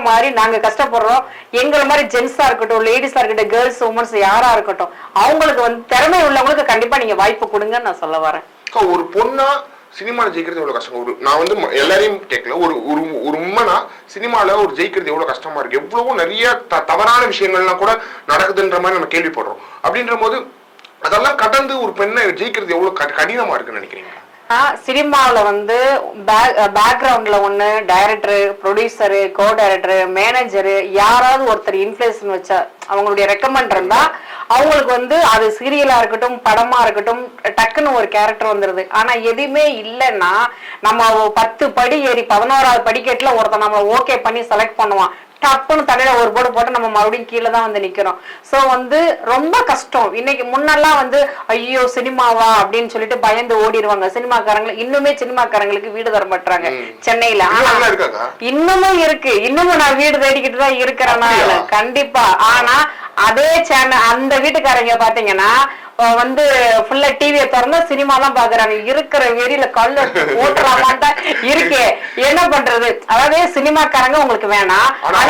மாதிரி நாங்க கஷ்டப்படுறோம். எங்களை மாதிரி ஜென்ஸா இருக்கட்டும் லேடிஸா இருக்கட்டும் கேர்ள்ஸ் உமன்ஸ் யாரா இருக்கட்டும் அவங்களுக்கு வந்து திறமை உள்ளவங்களுக்கு கண்டிப்பா நீங்க வாய்ப்பு கொடுங்கன்னு நான் சொல்ல வரேன். ஒரு பொண்ணா சினிமால ஜெயிக்கிறது எவ்வளவு கஷ்டம்? ஒரு நான் வந்து எல்லாரையும் கேட்கல ஒரு ஒரு ஒரு உண்மைனா சினிமால ஒரு ஜெயிக்கிறது எவ்வளவு கஷ்டமா இருக்கு? எவ்வளவோ நிறைய த- தவறான விஷயங்கள்லாம் கூட நடக்குதுன்ற மாதிரி நம்ம கேள்விப்படுறோம். அப்படின்ற போது அதெல்லாம் கடந்து ஒரு பெண்ணை ஜெயிக்கிறது எவ்வளவு கடினமா இருக்குன்னு நினைக்கிறீங்க? சினிமாவில் வந்து பேக்ரவுண்டில் ஒன்று director producer co director manager யாராவது ஒருத்தர் இன்ஃப்ளூயன்ஸ் வச்சா அவங்களுடைய ரெக்கமெண்ட் இருந்தா அவங்களுக்கு வந்து அது சீரியலாக இருக்கட்டும் படமாக இருக்கட்டும் டக்குன்னு ஒரு கேரக்டர் வந்துடுது ஆனால் எதுவுமே இல்லைன்னா நம்ம பத்து படி ஏறி பதினோராவது படிக்கட்டில் ஒருத்தன் நம்ம ஓகே பண்ணி செலக்ட் பண்ணுவான். டப்புன்னு தலையில ஒரு போர்டு போட்டு நம்ம மறுபடியும் கீழே தான் வந்து நிக்கிறோம். சோ வந்து ரொம்ப கஷ்டம். இன்னைக்கு முன்னெல்லாம் வந்து ஐயோ சினிமாவா அப்படின்னு சொல்லிட்டு பயந்து ஓடிடுவாங்க சினிமாக்காரங்க இன்னுமே சினிமாக்காரங்களுக்கு வீடு தர மாட்டாங்க சென்னையில. இன்னமும் இருக்கு. இன்னமும் நான் வீடு தேடிக்கிட்டு தான் இருக்கிறேன் நான். அப்படியா? கண்டிப்பா. ஆனா அதே சேனல் அந்த வீட்டுக்காரங்க பாத்தீங்கன்னா வந்து ஃபுல்லா டிவியை திறந்தா சினிமா தான் பாக்குறாங்க. இருக்கிற வெறியில கல்லு ஓட்டுறாமான்ட்டா இருக்கே. என்ன பண்றது? அதாவது சினிமாக்காரங்க உங்களுக்கு வேணாம். ஆனா